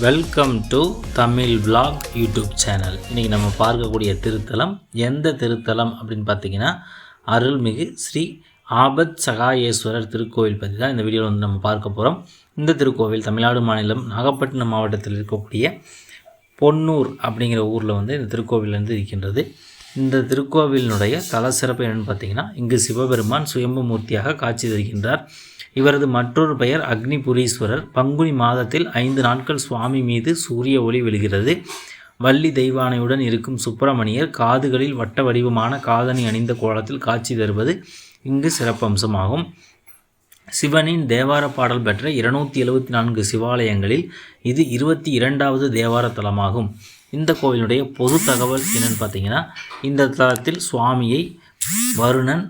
Welcome to Tamil vlog YouTube channel இன்றைக்கி நம்ம பார்க்கக்கூடிய திருத்தலம் எந்த திருத்தலம் அப்படின்னு பார்த்தீங்கன்னா அருள்மிகு ஸ்ரீ ஆபத் சகாயேஸ்வரர் திருக்கோவில் பற்றி தான் இந்த வீடியோவில் வந்து நம்ம பார்க்க போகிறோம் இந்த திருக்கோவில் தமிழ்நாடு மாநிலம் நாகப்பட்டினம் மாவட்டத்தில் இருக்கக்கூடிய பொன்னூர் அப்படிங்கிற ஊரில் வந்து இந்த திருக்கோவில் வந்து இருக்கின்றது. இந்த திருக்கோவிலினுடைய தல சிறப்பு என்னென்னு பார்த்தீங்கன்னா இங்கு சிவபெருமான் சுயம்பு மூர்த்தியாக காட்சி தருகின்றார். இவரது மற்றொரு பெயர் அக்னிபுரீஸ்வரர். பங்குனி மாதத்தில் ஐந்து நாட்கள் சுவாமி மீது சூரிய ஒளி விழுகிறது. வள்ளி தெய்வானையுடன் இருக்கும் சுப்பிரமணியர் காதுகளில் வட்ட வடிவமான காதணி அணிந்த கோலத்தில் காட்சி தருவது இங்கு சிறப்பம்சமாகும். சிவனின் தேவார பாடல் பெற்ற இருநூத்தி எழுபத்தி நான்கு சிவாலயங்களில் இது இருபத்தி இரண்டாவது தேவார தலமாகும். இந்த கோவிலுடைய பொது தகவல் என்னன்னு பார்த்தீங்கன்னா இந்த தலத்தில் சுவாமியை வருணன்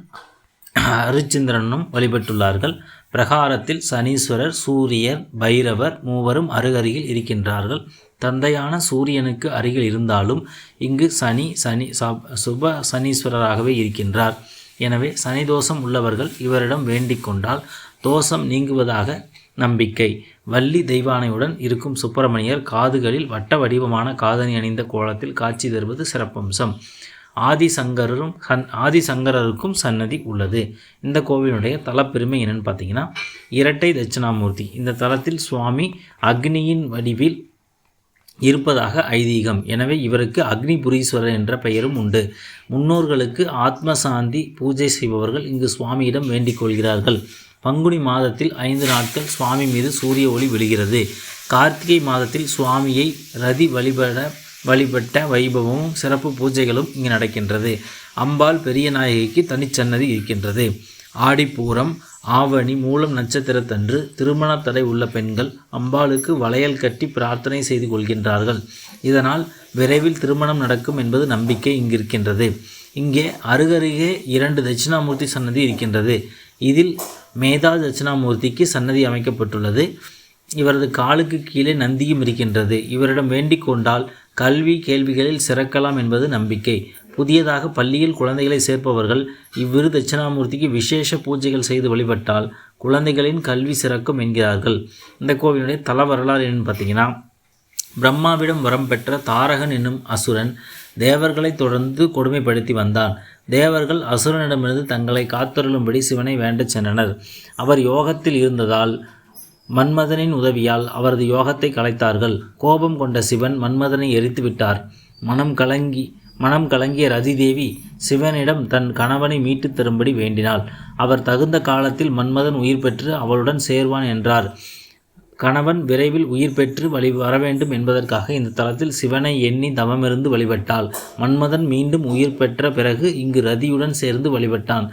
அரிச்சந்திரனும் வழிபட்டுள்ளார்கள். பிரகாரத்தில் சனீஸ்வரர் சூரியர் பைரவர் மூவரும் அருகருகில் இருக்கின்றார்கள். தந்தையான சூரியனுக்கு அருகில் இருந்தாலும் இங்கு சனி சனி சப்- சுப சனீஸ்வரராகவே இருக்கின்றார். எனவே சனி தோஷம் உள்ளவர்கள் இவரிடம் வேண்டிக் கொண்டால் தோஷம் நீங்குவதாக நம்பிக்கை. வள்ளி தெய்வானையுடன் இருக்கும் சுப்பிரமணியர் காதுகளில் வட்ட வடிவமான காதணி அணிந்த கோலத்தில் காட்சி தருவது சிறப்பம்சம். ஆதிசங்கரரும் ஹன் ஆதிசங்கரருக்கும் சன்னதி உள்ளது. இந்த கோவிலுடைய தலப்பெருமை என்னென்னு பார்த்தீங்கன்னா இரட்டை தட்சிணாமூர்த்தி. இந்த தலத்தில் சுவாமி அக்னியின் வடிவில் இருப்பதாக ஐதீகம். எனவே இவருக்கு அக்னிபுரீஸ்வரர் என்ற பெயரும் உண்டு. முன்னோர்களுக்கு ஆத்மசாந்தி பூஜை செய்பவர்கள் இங்கு சுவாமியிடம் வேண்டிக் கொள்கிறார்கள். பங்குனி மாதத்தில் ஐந்து நாட்கள் சுவாமி மீது சூரிய ஒளி விழுகிறது கார்த்திகை மாதத்தில் சுவாமியை ரதி வழிபட வழிபட்ட வைபவமும் சிறப்பு பூஜைகளும் இங்கு நடக்கின்றது. அம்பாள் பெரிய நாயகிக்கு தனிச்சன்னதி இருக்கின்றது. ஆடிப்பூரம் ஆவணி மூலம் நட்சத்திரத்தன்று திருமண தடை உள்ள பெண்கள் அம்பாளுக்கு வளையல் கட்டி பிரார்த்தனை செய்து கொள்கின்றார்கள். இதனால் விரைவில் திருமணம் நடக்கும் என்பது நம்பிக்கை இங்கிருக்கின்றது. இங்கே அருகருகே இரண்டு தட்சிணாமூர்த்தி சன்னதி இருக்கின்றது. இதில் மேதா தட்சிணாமூர்த்திக்கு சன்னதி அமைக்கப்பட்டுள்ளது. இவரது காலுக்கு கீழே நந்தியும் இருக்கின்றது. இவரிடம் வேண்டிக் கொண்டால் கல்வி கேள்விகளில் சிறக்கலாம் என்பது நம்பிக்கை. புதியதாக பள்ளியில் குழந்தைகளை சேர்ப்பவர்கள் இவ்விரு தட்சிணாமூர்த்திக்கு விசேஷ பூஜைகள் செய்து வழிபட்டால் குழந்தைகளின் கல்வி சிறக்கும் என்கிறார்கள். இந்த கோவிலுடைய தல வரலாறு என்னன்னு பார்த்தீங்கன்னா பிரம்மாவிடம் வரம் பெற்ற தாரகன் என்னும் அசுரன் தேவர்களை தொடர்ந்து கொடுமைப்படுத்தி வந்தான். தேவர்கள் அசுரனிடமிருந்து தங்களை காத்தருளும்படி சிவனை வேண்டச் சென்றனர். அவர் யோகத்தில் இருந்ததால் மன்மதனின் உதவியால் அவரது யோகத்தை கலைத்தார்கள் கோபம் கொண்ட சிவன் மன்மதனை எரித்து விட்டார். மனம் கலங்கி மனம் கலங்கிய ரதிதேவி சிவனிடம் தன் கணவனை மீட்டுத் தரும்படி வேண்டினாள். அவர் தகுந்த காலத்தில் மன்மதன் உயிர் பெற்று அவளுடன் சேர்வான் என்றார். கணவன் விரைவில் உயிர் பெற்று வழி வர வேண்டும் என்பதற்காக இந்த தலத்தில் சிவனை எண்ணி தவமிருந்து வழிபட்டாள். மன்மதன் மீண்டும் உயிர் பெற்ற பிறகு இங்கு ரதியுடன் சேர்ந்து வழிபட்டான்.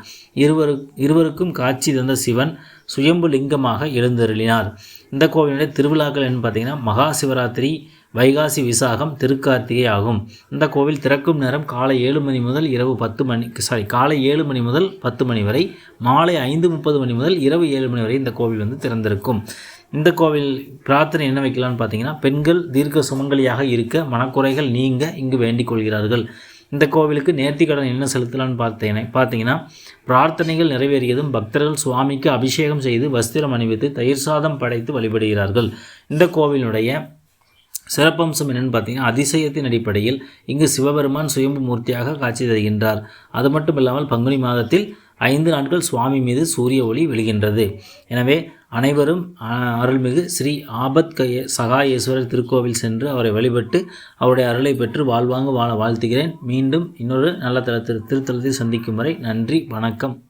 இருவரு இருவருக்கும் காட்சி தந்த சிவன் சுயம்பு லிங்கமாக எழுந்தருளினார். இந்த கோவிலுடைய திருவிழாக்கள் என்று மகா சிவராத்திரி வைகாசி விசாகம் திருக்கார்த்திகை ஆகும். இந்த கோவில் திறக்கும் நேரம் காலை ஏழு மணி முதல் இரவு பத்து மணி சாரி காலை ஏழு மணி முதல் பத்து மணி வரை மாலை ஐந்து முப்பது மணி முதல் இரவு ஏழு மணி வரை இந்த கோவில் வந்து திறந்திருக்கும். இந்த கோவில் பிரார்த்தனை என்ன வைக்கலாம்னு பார்த்தீங்கன்னா பெண்கள் தீர்க்க சுமங்கலியாக இருக்க மனக்குறைகள் நீங்க இங்கு வேண்டிக் கொள்கிறார்கள். இந்த கோவிலுக்கு நேர்த்திக்கடன் என்ன செலுத்தலாம்னு பார்த்தேனே பார்த்தீங்கன்னா பிரார்த்தனைகள் நிறைவேறியதும் பக்தர்கள் சுவாமிக்கு அபிஷேகம் செய்து வஸ்திரம் அணிவித்து தயிர் சாதம் படைத்து வழிபடுகிறார்கள். இந்த கோவிலுடைய சிறப்பம்சம் என்னென்னு பார்த்தீங்கன்னா அதிசயத்தின் அடிப்படையில் இங்கு சிவபெருமான் சுயம்பு மூர்த்தியாக காட்சி தருகின்றார். அது மட்டும் இல்லாமல் பங்குனி மாதத்தில் ஐந்து நாட்கள் சுவாமி மீது சூரிய ஒளி விழுகின்றது. எனவே அனைவரும் அருள்மிகு ஸ்ரீ ஆபத் கய சகாயேஸ்வரர் திருக்கோவில் சென்று அவரை வழிபட்டு அவருடைய அருளை பெற்று வாழ்வாங்க வாழ வாழ்த்துகிறேன். மீண்டும் இன்னொரு நல்ல தளத்தில் திருத்தலத்தில் சந்திக்கும் வரை நன்றி வணக்கம்.